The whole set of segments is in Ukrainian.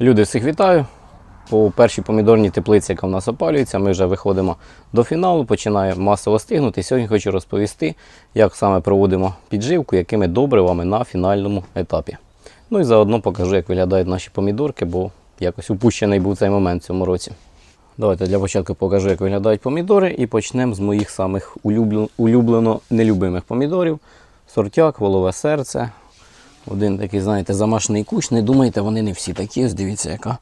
Люди, всіх вітаю. По першій помідорній теплиці, яка в нас опалюється, ми вже виходимо до фіналу, починає масово стигнути. Сьогодні хочу розповісти, як саме проводимо підживку, якими добривами на фінальному етапі. Ну і заодно покажу, як виглядають наші помідорки, бо якось упущений був цей момент в цьому році. Давайте для початку покажу, як виглядають помідори, і почнемо з моїх самих улюблено нелюбимих помідорів. Сортяк, волове серце. Один такий, знаєте, замашний кущ. Не думайте, вони не всі такі. Ось дивіться, яка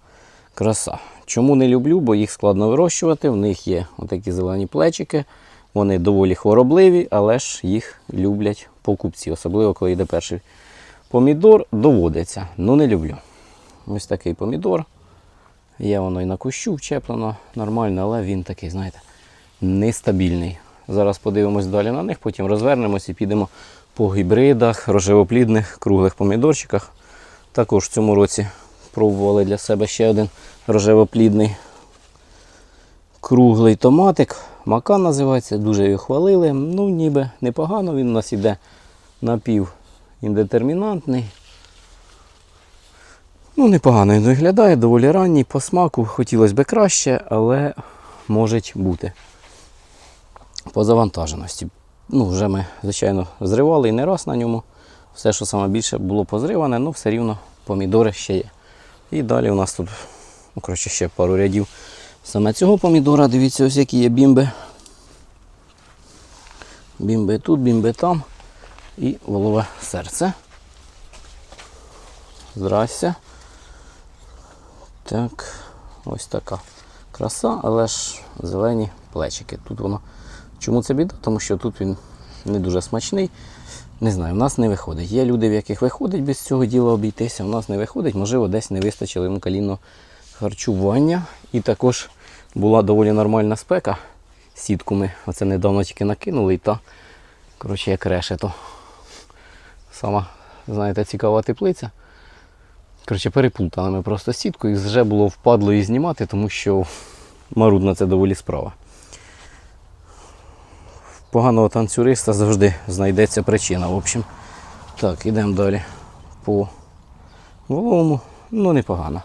краса. Чому не люблю? Бо їх складно вирощувати. В них є отакі зелені плечики. Вони доволі хворобливі, але ж їх люблять покупці. Особливо, коли йде перший помідор, доводиться. Ну не люблю. Ось такий помідор. Є воно і на кущу вчеплено нормально, але він такий, знаєте, нестабільний. Зараз подивимось далі на них, потім розвернемось і підемо по гібридах, рожевоплідних, круглих помідорчиках. Також в цьому році пробували для себе ще один рожевоплідний круглий томатик. Макан називається, дуже його хвалили. Ну, ніби непогано, він у нас іде напів індетермінантний. Ну, непогано він виглядає, доволі ранній, по смаку хотілося б краще, але може бути. По завантаженості. Ну, вже ми, звичайно, зривали і не раз на ньому. Все, що саме більше було позриване, ну все рівно помідори ще є. І далі у нас тут, ну, коротше, ще пару рядів саме цього помідора. Дивіться, ось які є бімби. Бімби тут, бімби там. І волове серце. Здрасте. Так, ось така краса, але ж зелені плечики. Тут воно. Чому це біда? Тому що тут він не дуже смачний. Не знаю, в нас не виходить. Є люди, в яких виходить без цього діла обійтися, в нас не виходить, можливо, десь не вистачило йому калійного харчування. І також була доволі нормальна спека. Сітку ми оце недавно тільки накинули і та, коротше, як решето. Сама, знаєте, цікава теплиця. Коротше, переплутали ми просто сітку і вже було впадло її знімати, тому що марудна це доволі справа. Поганого танцюриста завжди знайдеться причина. В общем, так, ідемо далі по волому. Ну, непогано.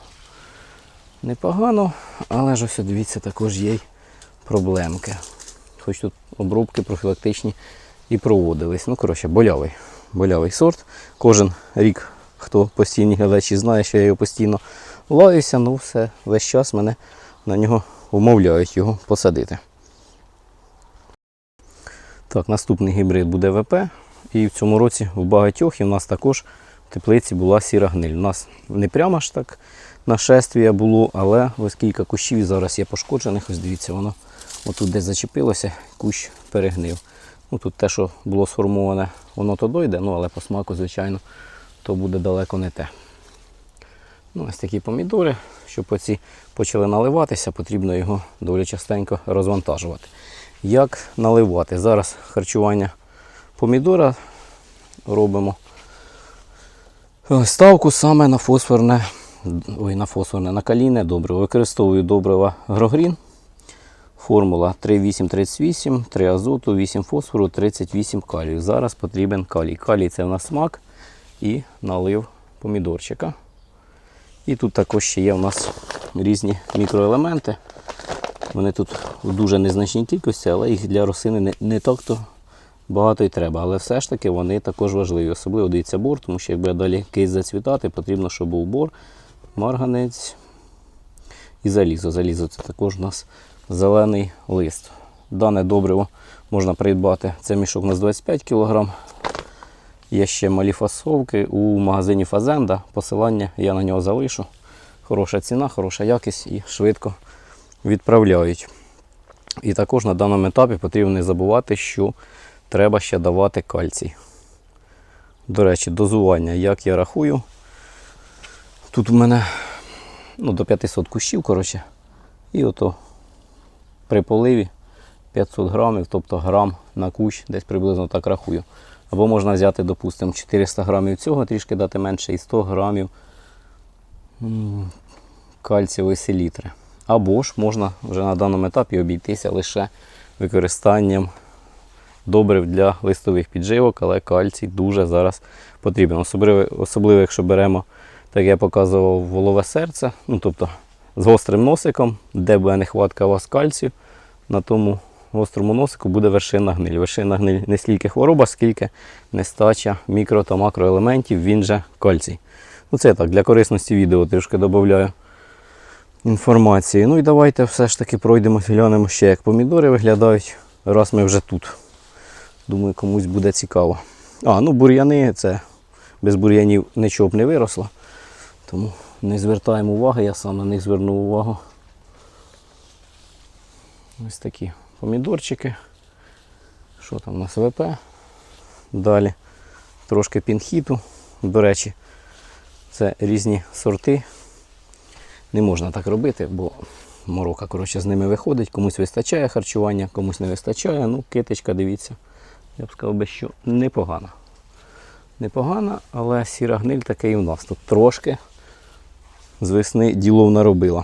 Непогано, але ж ось дивіться, також є й проблемки. Хоч тут обробки профілактичні і проводились. Ну, коротше, болявий. Болявий сорт. Кожен рік, хто постійні глядачі знає, що я його постійно лаюся, ну все, весь час мене на нього вмовляють його посадити. Так, наступний гібрид буде ВП. І в цьому році в багатьох і в нас також в теплиці була сіра гниль. У нас не прямо ж так нашествія було, але ось кілька кущів зараз є пошкоджених. Ось дивіться, воно отут десь зачепилося, кущ перегнив. Ну, Тут те, що було сформоване, воно то дойде, ну, але по смаку, звичайно, то буде далеко не те. Ну, Ось такі помідори, щоб оці почали наливатися, потрібно його доволі частенько розвантажувати. Як наливати? Зараз харчування помідора робимо ставку саме на фосфорне, ой, на фосфорне, на калійне добриво. Використовую добрива Грогрін. Формула 3,838, 3 азоту, 8 фосфору, 38 калію. Зараз потрібен калій. Калій це в нас смак і налив помідорчика. І тут також ще є у нас різні мікроелементи. Вони тут в дуже незначній кількості, але їх для рослини не, не так-то багато й треба. Але все ж таки вони також важливі. Особливо дивіться бор, тому що як буде далі кейс зацвітати, потрібно, щоб був бор, марганець і залізо. Залізо це також у нас зелений лист. Дане добриво можна придбати. Це мішок у нас 25 кг. Є ще малі фасовки у магазині Фазенда. Посилання я на нього залишу. Хороша ціна, хороша якість і швидко відправляють. І також на даному етапі потрібно не забувати, що треба ще давати кальцій. До речі, дозування, як я рахую, тут у мене ну, до 500 кущів, коротше, і ото при поливі 500 грамів, тобто грам на кущ, десь приблизно так рахую. Або можна взяти, допустимо, 400 грамів цього, трішки дати менше, і 100 грамів кальцієвої селітри. Або ж можна вже на даному етапі обійтися лише використанням добрив для листових підживок, але кальцій дуже зараз потрібен. Особливо, особливо якщо беремо Так я показував волове серце, ну тобто з гострим носиком, де буде нехватка у вас кальцію, на тому гострому носику буде вершина гниль. Вершина гниль не стільки хвороба, скільки нестача мікро та макроелементів, він же кальцій. Ну це так, для корисності відео трішки додаю інформації. Ну і давайте все ж таки пройдемось, глянемо ще, як помідори виглядають, раз ми вже тут. Думаю, комусь буде цікаво. А, ну бур'яни, це без бур'янів нічого б не виросло. Тому не звертаємо уваги, я сам на них звернув увагу. Ось такі помідорчики. Що там у нас ВП? Далі трошки пінхіту. До речі, це різні сорти. Не можна так робити, бо морока коротше, з ними виходить. Комусь вистачає харчування, комусь не вистачає. Ну, китичка, дивіться, я б сказав би, що непогана. Непогана, але сіра гниль таке і в нас. Тут трошки з весни ділов наробила.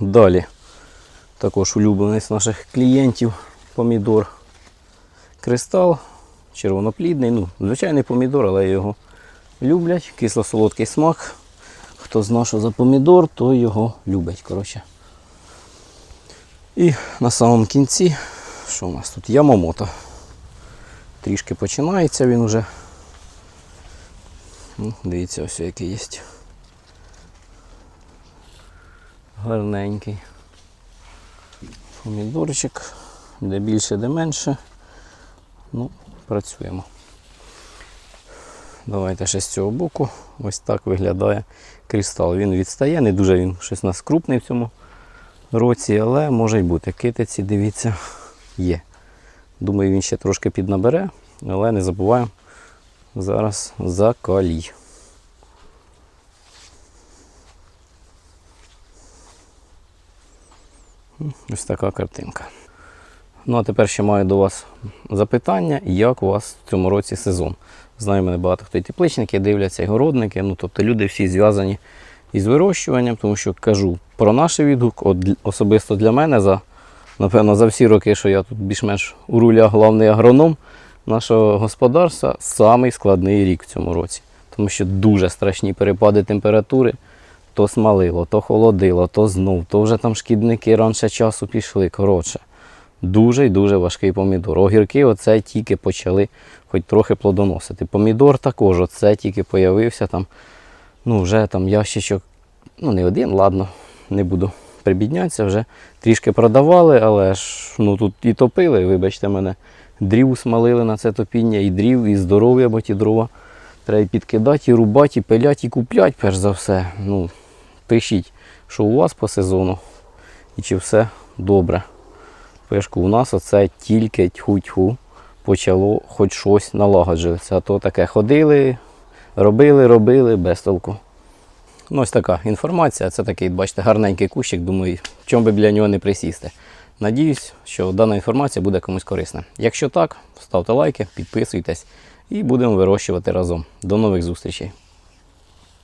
Далі також улюблений з наших клієнтів помідор кристал, червоноплідний. Ну, звичайний помідор, але його люблять. Кисло-солодкий смак. Хто зна, що за помідор, то його любить. Коротше. І на самому кінці, що у нас тут? Ямомото. Трішки починається він уже. Ну, дивіться, ось який є. Гарненький. Помідорчик. Де більше, де менше. Ну, працюємо. Давайте ще з цього боку. Ось так виглядає кристал. Він відстає, не дуже він щось у нас крупний в цьому році, але може й бути. Китиці, дивіться, є. Думаю, він ще трошки піднабере, але не забуваємо зараз за калій. Ось така картинка. Ну а тепер ще маю до вас запитання, як у вас в цьому році сезон. Знаю, мене багато хто і тепличники дивляться, і городники. Ну, тобто люди всі зв'язані із вирощуванням, тому що кажу про наш відгук, от особисто для мене, за, напевно, за всі роки, що я тут більш-менш у рулях головний агроном нашого господарства, самий складний рік в цьому році. Тому що дуже страшні перепади температури. То смалило, то холодило, то знов, то вже там шкідники раніше часу пішли. Коротше, дуже і дуже важкий помідор. Огірки оце тільки почали хоч трохи плодоносити. Помідор також оце тільки появився там. Ну, вже там ящичок, ну не один, ладно, не буду прибіднятися, вже трішки продавали, але ж ну тут і топили, вибачте мене. Дрів смалили на це топіння, і дрів, і здоров'я, бо ті дрова. Треба підкидати, і рубати, і пилять, і куплять, перш за все. Ну, пишіть, що у вас по сезону і чи все добре. Пишку, у нас оце тільки тьху-тьху почало хоч щось налагоджуватися. А то таке ходили, робили, робили без толку. Ну, ось така інформація. Це такий, бачите, гарненький кущик. Думаю, чому би біля нього не присісти. Надіюсь, що дана інформація буде комусь корисна. Якщо так, ставте лайки, підписуйтесь і будемо вирощувати разом. До нових зустрічей!